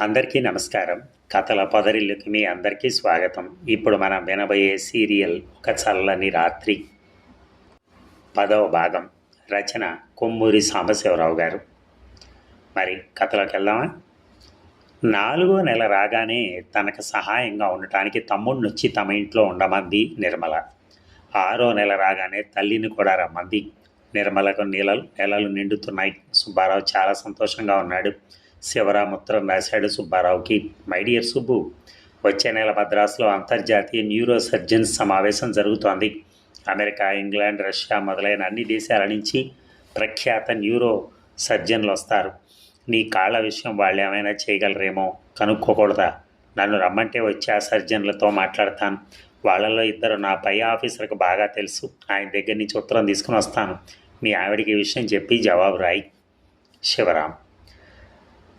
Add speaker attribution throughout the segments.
Speaker 1: అందరికీ నమస్కారం. కథల పొదరిల్లుకి మీ అందరికీ స్వాగతం. ఇప్పుడు మనం వినబోయే సీరియల్ ఒక చల్లని రాత్రి. పదవ భాగం. రచన కొమ్మూరి సాంబశివరావు గారు. మరి కథలోకి వెళ్దామా? నాలుగో నెల రాగానే తనకు సహాయంగా ఉండటానికి తమ్ముడిని వచ్చి తమ ఇంట్లో ఉండమంది నిర్మల. ఆరో నెల రాగానే తల్లిని కూడా రమ్మంది. నిర్మలకు నీళ్ళలు నెలలు నిండుతున్నాయి. సుబ్బారావు చాలా సంతోషంగా ఉన్నాడు. శివరాం ఉత్తరం రాశాడు సుబ్బారావుకి. మై డియర్ సుబ్బు వచ్చే నెల మద్రాసులో అంతర్జాతీయ న్యూరో సర్జన్స్ సమావేశం జరుగుతోంది. అమెరికా ఇంగ్లాండ్ రష్యా మొదలైన అన్ని దేశాల నుంచి ప్రఖ్యాత న్యూరో సర్జన్లు వస్తారు నీ కాళ్ళ విషయం వాళ్ళు ఏమైనా చేయగలరేమో కనుక్కోకూడదా? నన్ను రమ్మంటే వచ్చి ఆ సర్జన్లతో మాట్లాడతాను. వాళ్ళలో ఇద్దరు నా పై ఆఫీసర్కి బాగా తెలుసు. ఆయన దగ్గర నుంచి ఉత్తరం తీసుకుని వస్తాను. మీ ఆవిడికి విషయం చెప్పి జవాబు రాయి. Sivaram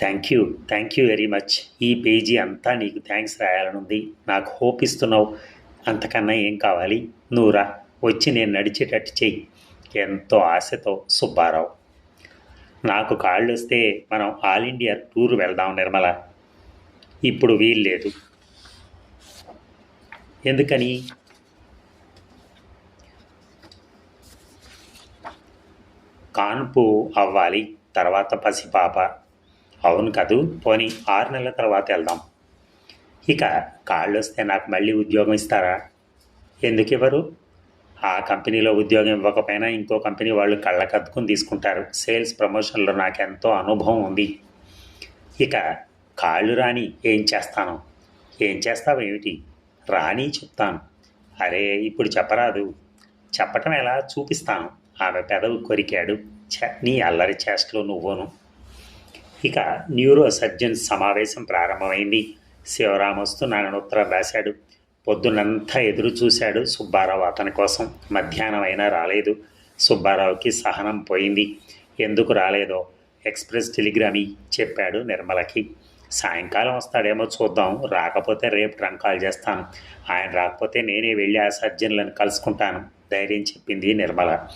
Speaker 1: thank you thank you very much. ఈ పేజీ అంతా నీకు థ్యాంక్స్ రాయాలనుంది. నాకు హోప్ ఇస్తున్నావు. అంతకన్నా ఏం కావాలి? నువ్వు రా వచ్చి నేను నడిచేటట్టు చెయ్యి. ఎంతో ఆశతో సుబ్బారావు. నాకు కాళ్ళు వస్తే మనం ఆల్ ఇండియా టూర్ వెళ్దాం నిర్మల. ఇప్పుడు వీలు లేదు. ఎందుకని? కాన్పు అవ్వాలి తర్వాత పసిపాప. అవును కాదు. పోనీ ఆరు నెలల తర్వాత వెళ్దాం. ఇక కాళ్ళు వస్తే నాకు మళ్ళీ ఉద్యోగం ఇస్తారా? ఎందుకు ఇవ్వరు ఆ కంపెనీలో ఉద్యోగం ఇవ్వకపోయినా ఇంకో కంపెనీ వాళ్ళు కళ్ళకద్దుకుని తీసుకుంటారు. సేల్స్ ప్రమోషన్లో నాకు ఎంతో అనుభవం ఉంది. ఇక కాళ్ళు రాని ఏం చేస్తాను? ఏం చేస్తావు ఏమిటి రాని చెప్తాను. అరే ఇప్పుడు చెప్పరాదు. చెప్పటం ఎలా చూపిస్తాను? ఆమె పెదవు కొరికాడు. నీ అల్లరి చేష్టలు నువ్వును. ఇక న్యూరో సర్జన్ సమావేశం ప్రారంభమైంది. శివరాం వస్తున్నానని ఉత్తరం రాశాడు. పొద్దునంతా ఎదురు చూశాడు సుబ్బారావు అతని కోసం. మధ్యాహ్నం అయినా రాలేదు. సుబ్బారావుకి సహనం పోయింది. ఎందుకు రాలేదో ఎక్స్ప్రెస్ టెలిగ్రామీ చెప్పాడు నిర్మలకి. సాయంకాలం వస్తాడేమో చూద్దాం. రాకపోతే రేపు ట్రంక్ కాల్ చేస్తాను. ఆయన రాకపోతే నేనే వెళ్ళి ఆ సర్జన్లను కలుసుకుంటాను. ధైర్యం చెప్పింది నిర్మల.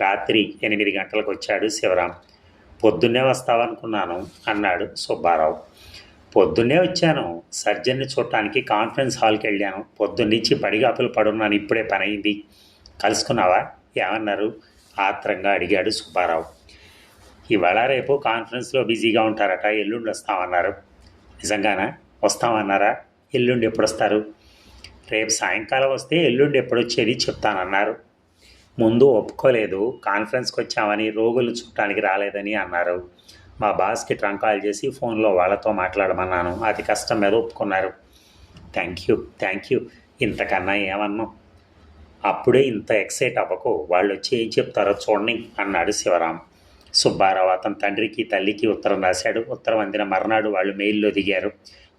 Speaker 1: రాత్రి ఎనిమిది గంటలకు వచ్చాడు శివరాం పొద్దున్నే వస్తావనుకున్నాను అన్నాడు సుబ్బారావు. పొద్దున్నే వచ్చాను సర్జన్ని చూడటానికి కాన్ఫరెన్స్ హాల్కి వెళ్ళాను. పొద్దున్నుంచి పడిగాపులు పడున్నాను ఇప్పుడే పని అయింది కలుసుకున్నావా? ఏమన్నారు? ఆత్రంగా అడిగాడు సుబ్బారావు. ఇవాళ రేపు కాన్ఫరెన్స్లో బిజీగా ఉంటారట ఎల్లుండి వస్తామన్నారు. నిజంగానా? వస్తామన్నారా? ఎల్లుండి ఎప్పుడు వస్తారు రేపు సాయంకాలం వస్తే ఎల్లుండి ఎప్పుడు వచ్చేది చెప్తానన్నారు. ముందు ఒప్పుకోలేదు కాన్ఫరెన్స్కి వచ్చామని రోగులు చూడటానికి రాలేదని అన్నారు. మా బాస్కి ట్రంక్ కాల్ చేసి ఫోన్లో వాళ్ళతో మాట్లాడమన్నాను. అది కష్టం మీద ఒప్పుకున్నారు. థ్యాంక్ యూ థ్యాంక్ యూ ఇంతకన్నా ఏమన్నాం? అప్పుడే ఇంత ఎక్సైట్ అవ్వకు. వాళ్ళు వచ్చి ఏం చెప్తారో చూడండి అన్నాడు శివరాం. సుబ్బారావు అతని తండ్రికి తల్లికి ఉత్తరం రాశాడు. ఉత్తరం అందిన మర్నాడు వాళ్ళు మెయిల్లో దిగారు.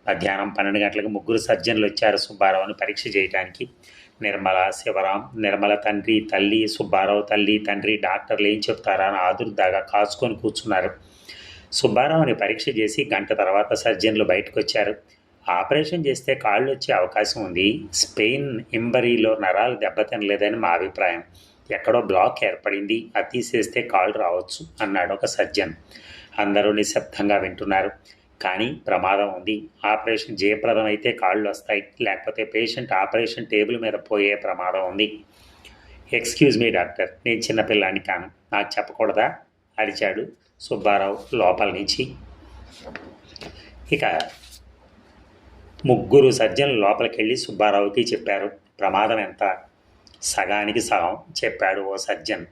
Speaker 1: మధ్యాహ్నం పన్నెండు గంటలకు ముగ్గురు సర్జన్లు వచ్చారు సుబ్బారావుని పరీక్ష చేయడానికి నిర్మల శివరాం నిర్మల తండ్రి తల్లి సుబ్బారావు తల్లి తండ్రి డాక్టర్లు ఏం చెప్తారా అని ఆదుర్దాగా కాచుకొని కూర్చున్నారు. సుబ్బారావుని పరీక్ష చేసి గంట తర్వాత సర్జన్లు బయటకు వచ్చారు ఆపరేషన్ చేస్తే కాళ్ళు వచ్చే అవకాశం ఉంది. స్పెయిన్ ఇంబరీలో నరాలు దెబ్బతినలేదని మా అభిప్రాయం. ఎక్కడో బ్లాక్ ఏర్పడింది. అది తీసేస్తే కాళ్ళు రావచ్చు అన్నాడు ఒక సర్జన్. అందరూ నిశ్శబ్దంగా వింటున్నారు. కానీ ప్రమాదం ఉంది. ఆపరేషన్ జయప్రదం అయితే కాళ్ళు వస్తాయి. లేకపోతే పేషెంట్ ఆపరేషన్ టేబుల్ మీద పోయే ప్రమాదం ఉంది. ఎక్స్క్యూజ్ మీ డాక్టర్ నేను చిన్నపిల్లాన్ని కాను. నాకు చెప్పకూడదా? అరిచాడు సుబ్బారావు లోపల నుంచి. ఇక ముగ్గురు సర్జన్లు లోపలికి వెళ్ళి సుబ్బారావుకి చెప్పారు. ప్రమాదం ఎంత? సగానికి సగం చెప్పాడు ఓ సర్జన్.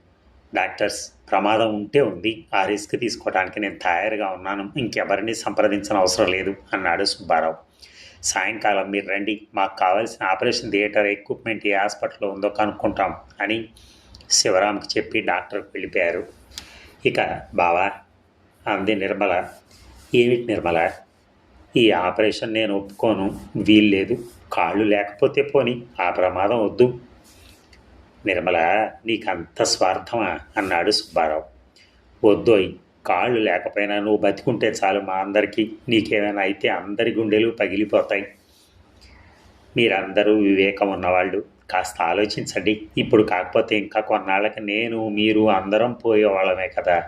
Speaker 1: డాక్టర్స్ ప్రమాదం ఉంటే ఉంది. ఆ రిస్క్ తీసుకోవడానికి నేను తయారుగా ఉన్నాను. ఇంకెవరిని సంప్రదించిన అవసరం లేదు అన్నాడు సుబ్బారావు. సాయంకాలం మీరు రండి. మాకు కావాల్సిన ఆపరేషన్ థియేటర్ ఎక్విప్మెంట్ ఏ హాస్పిటల్లో ఉందో కనుక్కుంటాం అని శివరాంకి చెప్పి డాక్టర్కి వెళ్ళిపోయారు. ఇక బావా అంది నిర్మల. ఏమిటి నిర్మల? ఈ ఆపరేషన్ నేను ఒప్పుకోను. వీల్లేదు. కాళ్ళు లేకపోతే పోని. ఆ ప్రమాదం వద్దు. నిర్మల నీకంత స్వార్థమా? అన్నాడు సుబ్బారావు. వద్దోయ్ కాళ్ళు లేకపోయినా నువ్వు బతికుంటే చాలు మా అందరికీ. నీకేమైనా అయితే అందరి గుండెలు పగిలిపోతాయి. మీరందరూ వివేకం ఉన్నవాళ్ళు. కాస్త ఆలోచించండి. ఇప్పుడు కాకపోతే ఇంకా కొన్నాళ్ళకి నేను మీరు అందరం పోయేవాళ్ళమే కదా.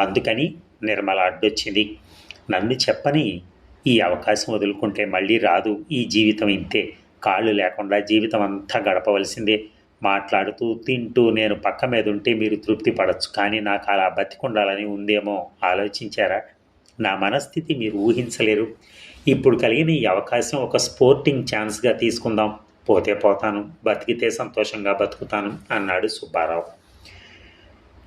Speaker 1: అందుకని నిర్మల అడ్డొచ్చింది. నన్ను చెప్పని ఈ అవకాశం వదులుకుంటే మళ్ళీ రాదు. ఈ జీవితం ఇంతే. కాళ్ళు లేకుండా జీవితం అంతా గడపవలసిందే. మాట్లాడుతూ తింటూ నేను పక్క మీద ఉంటే మీరు తృప్తి పడచ్చు కానీ నాకు అలా బతికుండాలని ఉందేమో ఆలోచించారా? నా మనస్థితి మీరు ఊహించలేరు. ఇప్పుడు కలిగిన ఈ అవకాశం ఒక స్పోర్టింగ్ ఛాన్స్గా తీసుకుందాం. పోతే పోతాను బతికితే సంతోషంగా బతుకుతాను అన్నాడు Subbarao.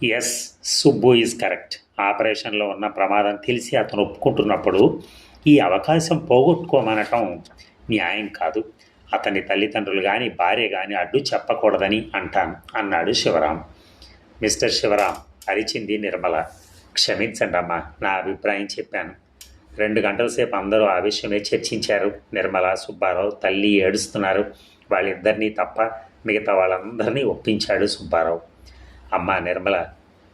Speaker 1: Yes Subbu is correct. ఆపరేషన్లో ఉన్న ప్రమాదం తెలిసి అతను ఒప్పుకుంటున్నప్పుడు ఈ అవకాశం పోగొట్టుకోమనటం న్యాయం కాదు. అతని తల్లిదండ్రులు కానీ భార్య కానీ అడ్డు చెప్పకూడదని అంటాను అన్నాడు శివరాం. మిస్టర్ శివరాం అరిచింది నిర్మల. క్షమించండి అమ్మా నా అభిప్రాయం చెప్పాను. రెండు గంటల సేపు అందరూ ఆ విషయమే చర్చించారు. నిర్మల సుబ్బారావు తల్లి ఏడుస్తున్నారు. వాళ్ళిద్దరినీ తప్ప మిగతా వాళ్ళందరినీ ఒప్పించాడు సుబ్బారావు. అమ్మా నిర్మల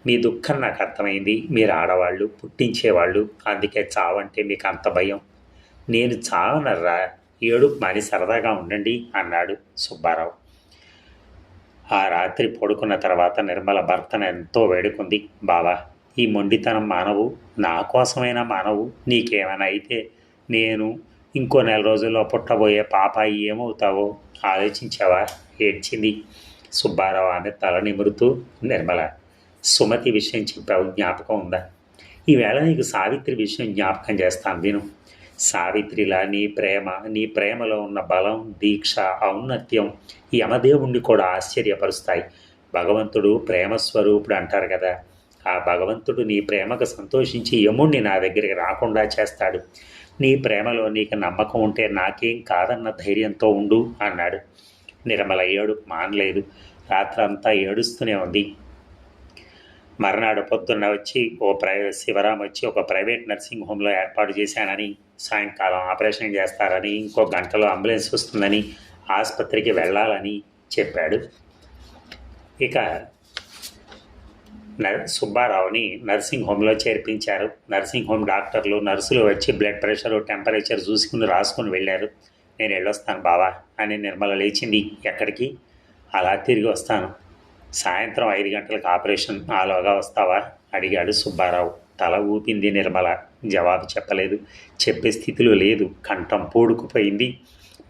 Speaker 1: మీ దుఃఖం నాకు అర్థమైంది. మీరు ఆడవాళ్ళు పుట్టించేవాళ్ళు అందుకే చావంటే మీకు అంత భయం. నేను చావనర్రా. ఏడు మాని సరదాగా ఉండండి అన్నాడు సుబ్బారావు. ఆ రాత్రి పడుకున్న తర్వాత నిర్మల భర్తను ఎంతో వేడుకుంది. బావా ఈ మొండితనం మానవు నా కోసమైనా మానవు నీకేమైనా అయితే నేను ఇంకో నెల రోజుల్లో పుట్టబోయే పాప ఏమవుతావో ఆలోచించావా? ఏడ్చింది సుబ్బారావు ఆమె తల నిమురుతూ. నిర్మల సుమతి విషయం చెప్పావు జ్ఞాపకం ఉందా? ఈవేళ నీకు సావిత్రి విషయం జ్ఞాపకం చేస్తాను విను. సావిత్రిలా నీ ప్రేమ నీ ప్రేమలో ఉన్న బలం దీక్ష ఔన్నత్యం ఈ యమదేవుణ్ణి కూడా ఆశ్చర్యపరుస్తాయి. భగవంతుడు ప్రేమ స్వరూపుడు అంటారు కదా. ఆ భగవంతుడు నీ ప్రేమకు సంతోషించి యముణ్ణి నా దగ్గరికి రాకుండా చేస్తాడు. నీ ప్రేమలో నీకు నమ్మకం ఉంటే నాకేం కాదన్న ధైర్యంతో ఉండు అన్నాడు. నిర్మల ఏడు మానలేదు. రాత్రంతా ఏడుస్తూనే ఉంది. మర్నాడు పొద్దున్న వచ్చి ఓ ప్రై శివరాం వచ్చి ఒక ప్రైవేట్ నర్సింగ్ హోమ్లో ఏర్పాటు చేశానని సాయంకాలం ఆపరేషన్ చేస్తారని ఇంకో గంటలో అంబులెన్స్ వస్తుందని ఆసుపత్రికి వెళ్ళాలని చెప్పాడు. ఇక నర్ సుబ్బారావుని నర్సింగ్ హోమ్లో చేర్పించారు. నర్సింగ్ హోమ్ డాక్టర్లు నర్సులు వచ్చి బ్లడ్ ప్రెషర్ టెంపరేచర్ చూసుకుని రాసుకుని వెళ్ళారు. నేను వెళ్ళొస్తాను బావా అని నిర్మల లేచింది ఎక్కడికి? అలా తిరిగి వస్తాను. సాయంత్రం ఐదు గంటలకు ఆపరేషన్ ఆలోగా వస్తావా? అడిగాడు సుబ్బారావు. తల ఊపింది నిర్మల. జవాబు చెప్పలేదు. చెప్పే స్థితిలో లేదు. కంఠం పూడుకుపోయింది.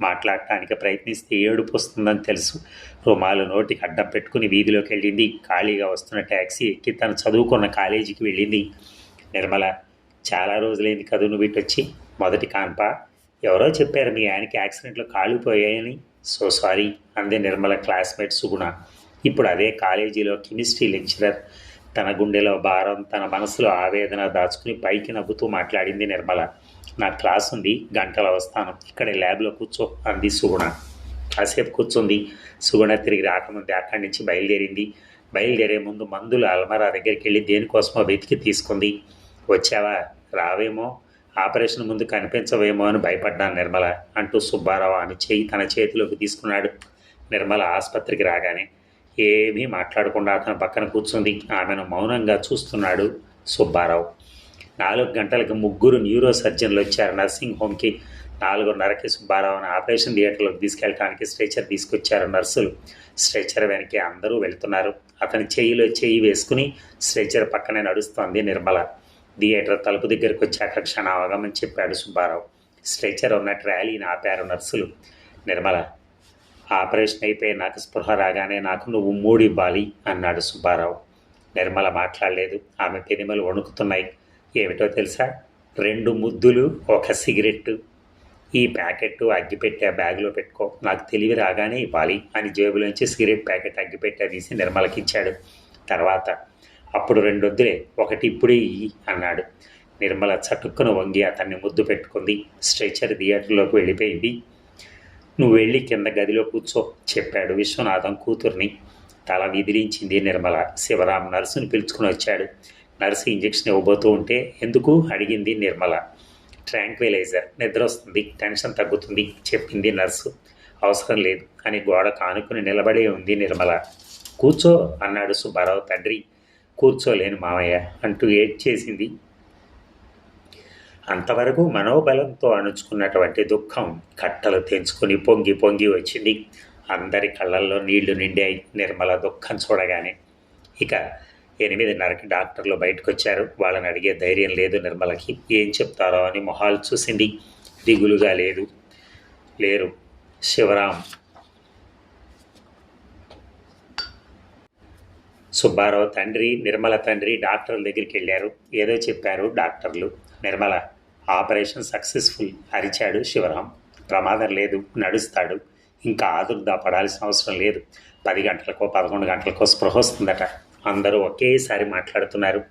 Speaker 1: మాట్లాడటానికి ప్రయత్నిస్తే ఏడుపు వస్తుందని తెలుసు. రుమాలు నోటికి అడ్డం పెట్టుకుని వీధిలోకి వెళ్ళింది. ఖాళీగా వస్తున్న ట్యాక్సీ ఎక్కి తను చదువుకున్న కాలేజీకి వెళ్ళింది. నిర్మల చాలా రోజులైంది కదూ నువ్వు వచ్చి మొదటి కాన్ప. ఎవరో చెప్పారు మీ ఆయనకి యాక్సిడెంట్లో కాలిపోయాయని సో సారీ అంది నిర్మల క్లాస్మేట్ సుగుణ. ఇప్పుడు అదే కాలేజీలో కెమిస్ట్రీ లెక్చరర్. తన గుండెలో భారం తన మనసులో ఆవేదన దాచుకుని పైకి నవ్వుతూ మాట్లాడింది నిర్మల. నా క్లాస్ ఉంది గంటల వస్తాను. ఇక్కడ ల్యాబ్లో కూర్చో అంది సుగుణ. కాసేపు కూర్చుంది. సుగుణ తిరిగి రాకముందే అక్కడి నుంచి బయలుదేరింది. బయలుదేరే ముందు మందులు అల్మరా దగ్గరికి వెళ్ళి దేనికోసమో వెతికి తీసుకుంది. వచ్చావా? రావేమో? ఆపరేషన్ ముందు కనిపించవేమో అని భయపడ్డాను నిర్మల అంటూ సుబ్బారావు ఆమె చేయి తన చేతిలోకి తీసుకున్నాడు. నిర్మల ఆసుపత్రికి రాగానే ఏమీ మాట్లాడకుండా అతను పక్కన కూర్చుంది. ఆమెను మౌనంగా చూస్తున్నాడు సుబ్బారావు. నాలుగు గంటలకు ముగ్గురు న్యూరో సర్జన్లు వచ్చారు. నర్సింగ్ హోమ్కి నాలుగున్నరకి సుబ్బారావుని ఆపరేషన్ థియేటర్లోకి తీసుకెళ్ళడానికి స్ట్రెచర్ తీసుకొచ్చారు నర్సులు. స్ట్రెచర్ వెనక్కి అందరూ వెళ్తున్నారు. అతని చేయిలో చేయి వేసుకుని స్ట్రెచర్ పక్కనే నడుస్తోంది నిర్మల. థియేటర్ తలుపు దగ్గరికి వచ్చాక క్షణావగమని చెప్పాడు సుబ్బారావు. స్ట్రెచర్ ఉన్న ట్రాలీని ఆపారు నర్సులు. నిర్మల ఆపరేషన్ అయిపోయి నాకు స్పృహ రాగానే నాకు నువ్వు మూడివ్వాలి అన్నాడు సుబ్బారావు. నిర్మల మాట్లాడలేదు. ఆమె పెనిమలు వణుకుతున్నాయి. ఏమిటో తెలుసా? రెండు ముద్దులు ఒక సిగరెట్టు. ఈ ప్యాకెట్ అగ్గిపెట్టె బ్యాగ్లో పెట్టుకో. నాకు తెలివి రాగానే ఇవ్వాలి అని జేబులోంచి సిగరెట్ ప్యాకెట్ అగ్గిపెట్టె తీసి నిర్మలకి ఇచ్చాడు తర్వాత అప్పుడు రెండు వద్దులే ఒకటి ఇప్పుడే ఇయ్యి అన్నాడు. నిర్మల చటుక్కున వంగి అతన్ని ముద్దు పెట్టుకుంది. స్ట్రెచర్ థియేటర్లోకి వెళ్ళిపోయింది. నువ్వు వెళ్ళి కింద గదిలో కూర్చో చెప్పాడు విశ్వనాథం కూతుర్ని. తల విదిలించింది నిర్మల. శివరాం నర్సుని పిలుచుకుని వచ్చాడు. నర్సు ఇంజెక్షన్ ఇవ్వబోతూ ఉంటే ఎందుకు? అడిగింది నిర్మల. ట్రాంక్విలైజర్. నిద్ర వస్తుంది టెన్షన్ తగ్గుతుంది చెప్పింది నర్సు. అవసరం లేదు. అని గోడ కానుకుని నిలబడే ఉంది నిర్మల. కూర్చో అన్నాడు సుబ్బారావు తండ్రి. కూర్చోలేను మామయ్య అంటూ ఏడ్ చేసింది అంతవరకు మనోబలంతో అణుచుకున్నటువంటి దుఃఖం కట్టలు తెంచుకొని పొంగి పొంగి వచ్చింది. అందరి కళ్ళల్లో నీళ్ళు నిండాయి నిర్మల దుఃఖం చూడగానే. ఇక ఎనిమిదిన్నరకి డాక్టర్లు బయటకు వచ్చారు వాళ్ళని అడిగే ధైర్యం లేదు నిర్మలకి. ఏం చెప్తారో అని మొహాలు చూసింది. దిగులుగా లేదు. లేరు. శివరాం. సుబ్బారావు తండ్రి నిర్మల తండ్రి డాక్టర్ల దగ్గరికి వెళ్ళారు. ఏదో చెప్పారు డాక్టర్లు. నిర్మల ఆపరేషన్ సక్సెస్ఫుల్ అరిచాడు శివరాం ప్రమాదం లేదు నడుస్తాడు. ఇంకా ఆదుర్దా పడాల్సిన అవసరం లేదు. పది గంటలకో పదకొండు గంటలకో స్పృహ వస్తుందట. అందరూ ఒకేసారి మాట్లాడుతున్నారు.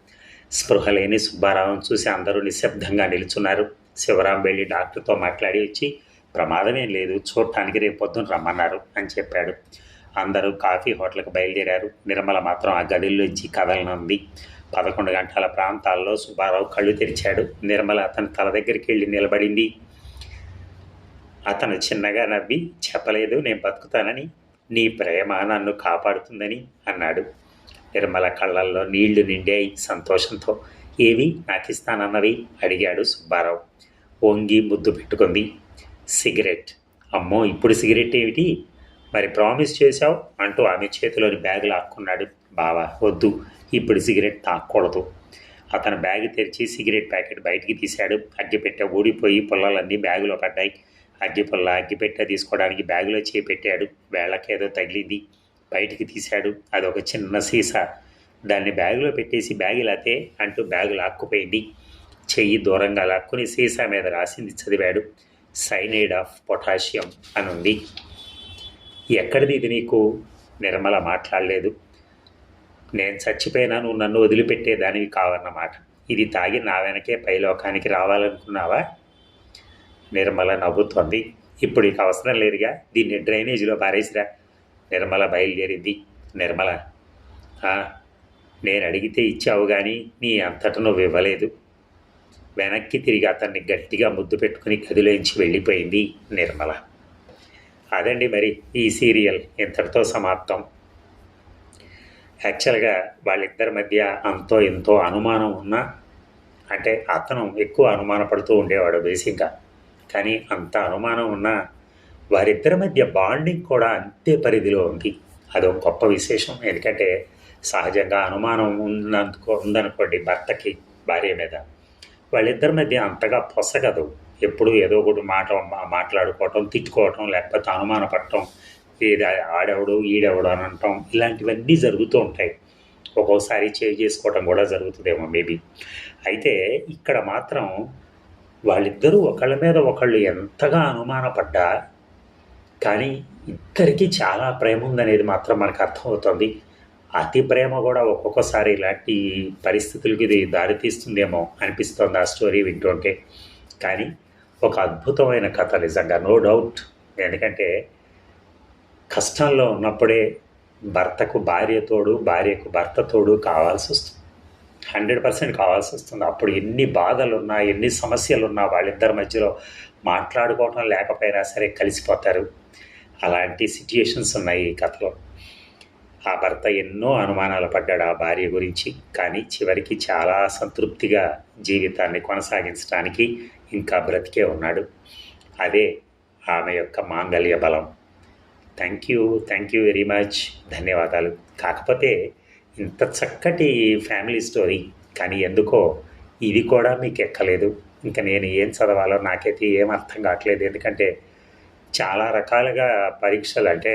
Speaker 1: స్పృహ లేని సుబ్బారావును చూసి అందరూ నిశ్శబ్దంగా నిలుచున్నారు. శివరాం వెళ్ళి డాక్టర్తో మాట్లాడి వచ్చి ప్రమాదమేం లేదు చూడటానికి రేపు పొద్దున రమ్మన్నారు అని చెప్పాడు. అందరూ కాఫీ హోటల్కి బయలుదేరారు. నిర్మల మాత్రం ఆ గదిలోంచి కదలనుంది. పదకొండు గంటల ప్రాంతాల్లో సుబ్బారావు కళ్ళు తెరిచాడు. నిర్మల అతని తల దగ్గరికి వెళ్ళి నిలబడింది. అతను చిన్నగా నవ్వి చెప్పలేదు నేను బతుకుతానని నీ ప్రేమ నన్ను కాపాడుతుందని అన్నాడు. నిర్మల కళ్ళల్లో నీళ్ళు నిండాయి సంతోషంతో. ఏవి? నాకు ఇస్తానన్నవి అడిగాడు సుబ్బారావు. వంగి ముద్దు పెట్టుకుంది. సిగరెట్. అమ్మో ఇప్పుడు సిగరెట్ ఏమిటి? మరి ప్రామిస్ చేశావు? అంటూ ఆమె చేతిలోని బ్యాగ్ లాక్కున్నాడు బావా. వద్దు ఇప్పుడు సిగరెట్ తాకూడదు. అతను బ్యాగ్ తెరిచి సిగరెట్ ప్యాకెట్ బయటికి తీశాడు. అగ్గిపెట్టె ఊడిపోయి పుల్లలన్నీ బ్యాగులో పడ్డాయి. అగ్గిపుల్ల అగ్గిపెట్టె తీసుకోవడానికి బ్యాగులో చేపెట్టాడు. వేళ్ళకేదో తగిలింది. బయటికి తీశాడు. అది ఒక చిన్న సీసా. దాన్ని బ్యాగులో పెట్టేసి బ్యాగ్ లాతే అంటూ బ్యాగు లాక్కుపోయింది. చెయ్యి దూరంగా లాక్కుని సీసా మీద రాసింది చదివాడు. సైనైడ్ ఆఫ్ పొటాషియం అని ఉంది ఎక్కడిది ఇది నీకు? నిర్మల మాట్లాడలేదు. నేను చచ్చిపోయినా నువ్వు నన్ను వదిలిపెట్టేదానివి కావన్నమాట. ఇది తాగి నా వెనకే పైలోకానికి రావాలనుకున్నావా? నిర్మల నవ్వుతోంది. ఇప్పుడు ఇక అవసరం లేదుగా. దీన్ని డ్రైనేజీలో పారేసిరా. నిర్మల బయలుదేరింది. నిర్మల నేను అడిగితే ఇచ్చావు కానీ నీ అంతట నువ్వు ఇవ్వలేదు. వెనక్కి తిరిగి అతన్ని గట్టిగా ముద్దు పెట్టుకుని గదిలోంచి వెళ్ళిపోయింది నిర్మల. అదండి మరి ఈ సీరియల్. ఇంతటితో సమాప్తం. యాక్చువల్గా వాళ్ళిద్దరి మధ్య అంతో ఎంతో అనుమానం ఉన్నా అంటే అతను ఎక్కువ అనుమానపడుతూ ఉండేవాడు బేసిక్గా. కానీ అంత అనుమానం ఉన్నా వారిద్దరి మధ్య బాండింగ్ కూడా అంతే పరిధిలో ఉంది. అదొక గొప్ప విశేషం. ఎందుకంటే సహజంగా అనుమానం ఉన్నందుకో ఉందనుకోండి భర్తకి భార్య మీద. వాళ్ళిద్దరి మధ్య అంతగా పొసగదు. ఎప్పుడు ఏదో ఒకటి మాట మాట్లాడుకోవటం తిట్టుకోవటం లేకపోతే అనుమానపడటం ఆడెవడు ఈడెవడు అని అంటాం. ఇలాంటివన్నీ జరుగుతూ ఉంటాయి. ఒక్కోసారి చేవ్ చేసుకోవటం కూడా జరుగుతుందేమో మేబీ. అయితే ఇక్కడ మాత్రం వాళ్ళిద్దరూ ఒకళ్ళ మీద ఒకళ్ళు ఎంతగా అనుమానపడ్డా కానీ ఇద్దరికీ చాలా ప్రేమ ఉందనేది మాత్రం మనకు అర్థమవుతుంది. అతి ప్రేమ కూడా ఒక్కొక్కసారి ఇలాంటి పరిస్థితులకి ఇది దారితీస్తుందేమో అనిపిస్తుంది ఆ స్టోరీ వింటుంటే. కానీ ఒక అద్భుతమైన కథ నిజంగా నో డౌట్. ఎందుకంటే కష్టంలో ఉన్నప్పుడే భర్తకు భార్య తోడు భార్యకు భర్త తోడు కావాల్సి వస్తుంది. హండ్రెడ్ పర్సెంట్ కావాల్సి వస్తుంది. అప్పుడు ఎన్ని బాధలు ఉన్నా ఎన్ని సమస్యలు ఉన్నా వాళ్ళిద్దరి మధ్యలో మాట్లాడుకోవటం లేకపోయినా సరే కలిసిపోతారు. అలాంటి సిచ్యుయేషన్స్ ఉన్నాయి ఈ కథలో. ఆ భర్త ఎన్నో అనుమానాలు పడ్డాడు ఆ భార్య గురించి. కానీ చివరికి చాలా సంతృప్తిగా జీవితాన్ని కొనసాగించడానికి ఇంకా బ్రతికే ఉన్నాడు. అదే ఆమె యొక్క మాంగళ్య బలం. Thank you thank you very much ధన్యవాదాలు. కాకపోతే ఇంత చక్కటి ఫ్యామిలీ స్టోరీ కానీ ఎందుకో ఇది కూడా మీకు ఎక్కలేదు ఇంకా నేను ఏం చదవాలో నాకైతే ఏం అర్థం కావట్లేదు. ఎందుకంటే చాలా రకాలుగా పరీక్షలు అంటే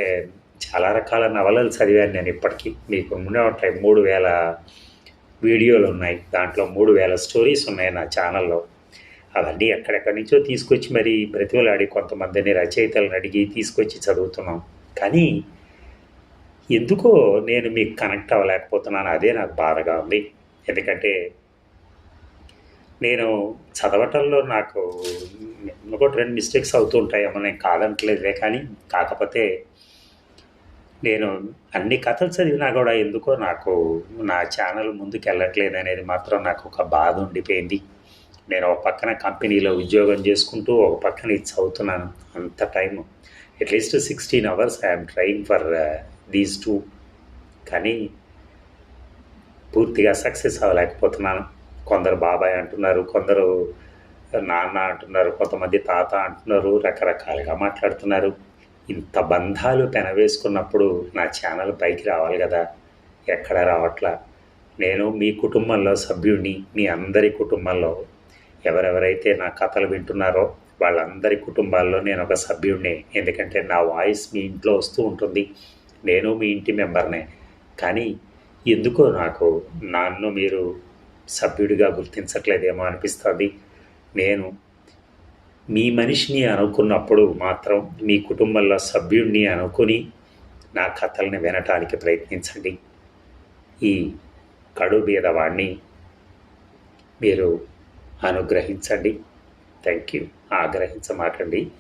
Speaker 1: చాలా రకాల నవలలు చదివాను నేను ఇప్పటికీ. మీకు ముందే ఉంటాయి మూడు వేల వీడియోలు ఉన్నాయి. దాంట్లో మూడు వేల స్టోరీస్ ఉన్నాయి నా ఛానల్లో అవన్నీ ఎక్కడెక్కడి నుంచో తీసుకొచ్చి మరి బ్రతిమలాడి కొంతమందిని రచయితలను అడిగి తీసుకొచ్చి చదువుతున్నాం. కానీ ఎందుకో నేను మీకు కనెక్ట్ అవ్వలేకపోతున్నాను. అదే నాకు బాధగా ఉంది. ఎందుకంటే నేను చదవటంలో నాకు ఇంకోటి రెండు మిస్టేక్స్ అవుతూ ఉంటాయేమో నేను కాదంటలేదులే కానీ కాకపోతే నేను అన్ని కథలు చదివినా కూడా ఎందుకో నాకు నా ఛానల్ ముందుకు వెళ్ళట్లేదు అనేది మాత్రం నాకు ఒక బాధ ఉండిపోయింది. నేను ఒక పక్కన కంపెనీలో ఉద్యోగం చేసుకుంటూ ఒక పక్కన ఇది చదువుతున్నాను అంత time at least sixteen hours I'm trying for these two కానీ పూర్తిగా సక్సెస్ అవ్వలేకపోతున్నాను. కొందరు బాబాయ్ అంటున్నారు కొందరు నాన్న అంటున్నారు కొంతమంది తాత అంటున్నారు రకరకాలుగా మాట్లాడుతున్నారు. ఇంత బంధాలు పెనవేసుకున్నప్పుడు నా ఛానల్ పైకి రావాలి కదా. ఎక్కడ రావట్లా? నేను మీ కుటుంబంలో సభ్యుడిని మీ అందరి కుటుంబంలో ఎవరెవరైతే నా కథలు వింటున్నారో వాళ్ళందరి కుటుంబాల్లో నేను ఒక సభ్యుడినే ఎందుకంటే నా వాయిస్ మీ ఇంట్లో వస్తూ ఉంటుంది. నేను మీ ఇంటి మెంబర్నే. కానీ ఎందుకో నాకు నన్ను మీరు సభ్యుడిగా గుర్తించట్లేదేమో అనిపిస్తుంది. నేను మీ మనిషిని అనుకున్నప్పుడు మాత్రం మీ కుటుంబంలో సభ్యుడిని అనుకుని నా కథల్ని వినటానికి ప్రయత్నించండి. ఈ కడు బీదవాణ్ణి మీరు అనుగ్రహించండి. Thank you ఆగ్రహించమాకండి.